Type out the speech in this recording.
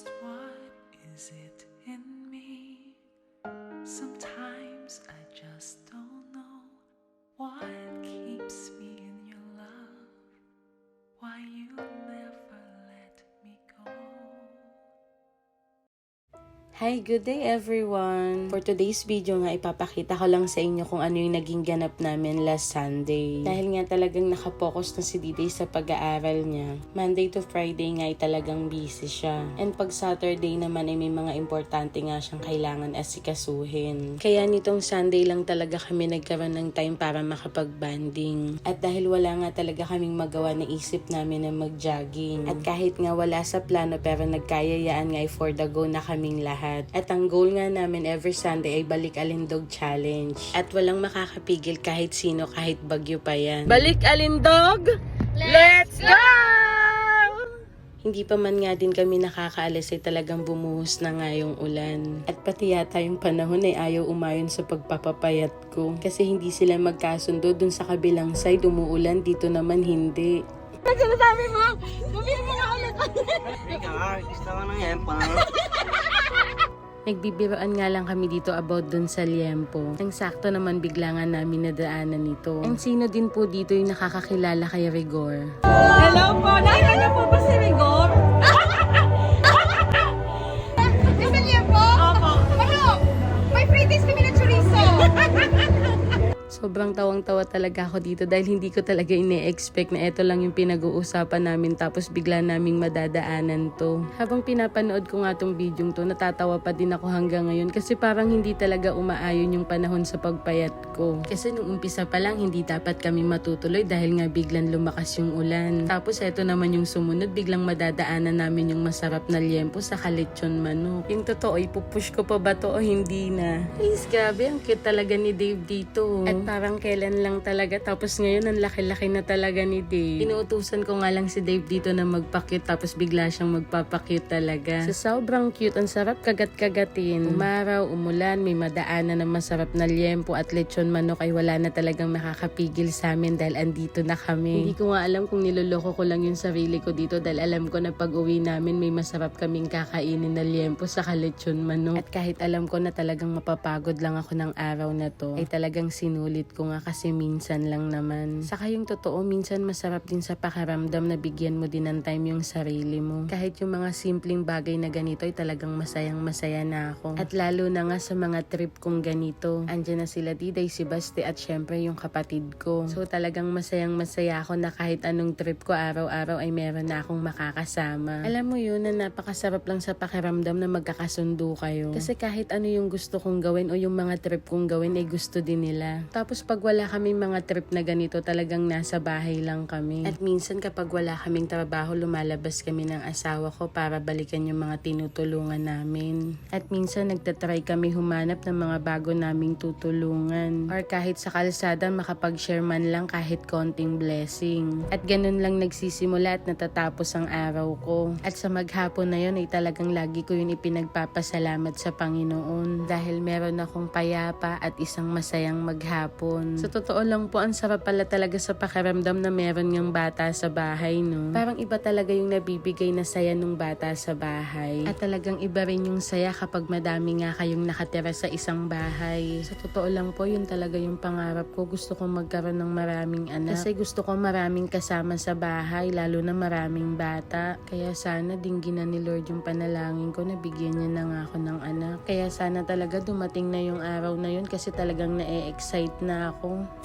Just what is it Hi, good day everyone! For today's video nga, ipapakita ko lang sa inyo kung ano yung naging ganap namin last Sunday. Dahil nga talagang nakapokus na si Diday sa pag-aaral niya. Monday to Friday nga ay talagang busy siya. And pag Saturday naman ay may mga importante nga siyang kailangan asikasuhin. Kaya nitong Sunday lang talaga kami nagkaroon ng time para makapag-banding. At dahil wala nga talaga kaming magawa, naisip namin na mag-jogging. At kahit nga wala sa plano pero nagkayayaan nga ay for the go na kaming lahat. At ang goal nga namin every Sunday ay Balik Alindog Challenge. At walang makakapigil kahit sino, kahit bagyo pa yan. Balik Alindog! Let's go! Hindi pa man nga din kami nakakaalis ay talagang bumuhos na nga yung ulan. At pati yata yung panahon ay ayaw umayon sa pagpapapayat ko. Kasi hindi sila magkasundo dun sa kabilang side umuulan, dito naman hindi. Ika, gusto ko na yan pa. Nagbibiroan nga lang kami dito about dun sa liempo. Ang sakto naman bigla nga namin nadaanan nito. Ang sino din po dito yung nakakakilala kay Rigor. Hello po! Nakikita po ba si Rigor? Sobrang tawang-tawa talaga ako dito dahil hindi ko talaga ine-expect na ito lang yung pinag-uusapan namin tapos bigla naming madadaanan to. Habang pinapanood ko nga tong video to, natatawa pa din ako hanggang ngayon kasi parang hindi talaga umaayon yung panahon sa pagpayat ko. Kasi nung umpisa pa lang, hindi dapat kami matutuloy dahil nga biglang lumakas yung ulan. Tapos eto naman yung sumunod, biglang madadaanan namin yung masarap na liempo sa kalitsyon manok. Yung totoo, ipupush ko pa ba to o hindi na? Please, grabe, ang cute talaga ni Dave dito. At parang kailan lang talaga, tapos ngayon ang laki-laki na talaga ni Dave. Inuutusan ko nga lang si Dave dito na magpa-cute, tapos bigla siyang magpapa-cute talaga. Sa sobrang cute, ang sarap kagat-kagatin. Umaraw, umulan, may madaanan na masarap na liempo at lechon manok ay wala na talagang makakapigil sa amin dahil andito na kami. Hindi ko nga alam kung niloloko ko lang yung sarili ko dito dahil alam ko na pag uwi namin may masarap kaming kakainin na liempo sa lechon manok. At kahit alam ko na talagang mapapagod lang ako ng araw na to, ay talagang sinulit ko nga kasi minsan lang naman. Saka yung totoo, minsan masarap din sa pakaramdam na bigyan mo din ng time yung sarili mo. Kahit yung mga simpleng bagay na ganito ay talagang masayang masaya na ako. At lalo na nga sa mga trip kong ganito. Andyan na sila Diday, si Basti at syempre yung kapatid ko. So talagang masayang masaya ako na kahit anong trip ko araw-araw ay meron na akong makakasama. Alam mo yun na napakasarap lang sa pakiramdam na magkakasundo kayo. Kasi kahit ano yung gusto kong gawin o yung mga trip kong gawin ay gusto din nila. Tapos pag wala kaming mga trip na ganito talagang nasa bahay lang kami. At minsan kapag wala kaming trabaho lumalabas kami ng asawa ko para balikan yung mga tinutulungan namin. At minsan nagtatry kami humanap ng mga bago naming tutulungan. Or kahit sa kalsada makapag-share man lang kahit konting blessing. At ganun lang nagsisimula at natatapos ang araw ko. At sa maghapon na yun ay talagang lagi ko yun ipinagpapasalamat sa Panginoon. Dahil meron akong payapa at isang masayang maghapon. Sa totoo lang po, ang sarap pala talaga sa pakiramdam na meron ngang bata sa bahay, no? Parang iba talaga yung nabibigay na saya nung bata sa bahay. At talagang iba rin yung saya kapag madami nga kayong nakatira sa isang bahay. Sa totoo lang po, yun talaga yung pangarap ko. Gusto kong magkaroon ng maraming anak. Kasi gusto ko maraming kasama sa bahay, lalo na maraming bata. Kaya sana dingginan ni Lord yung panalangin ko na bigyan niya na nga ako ng anak. Kaya sana talaga dumating na yung araw na yun kasi talagang na-excite na ako.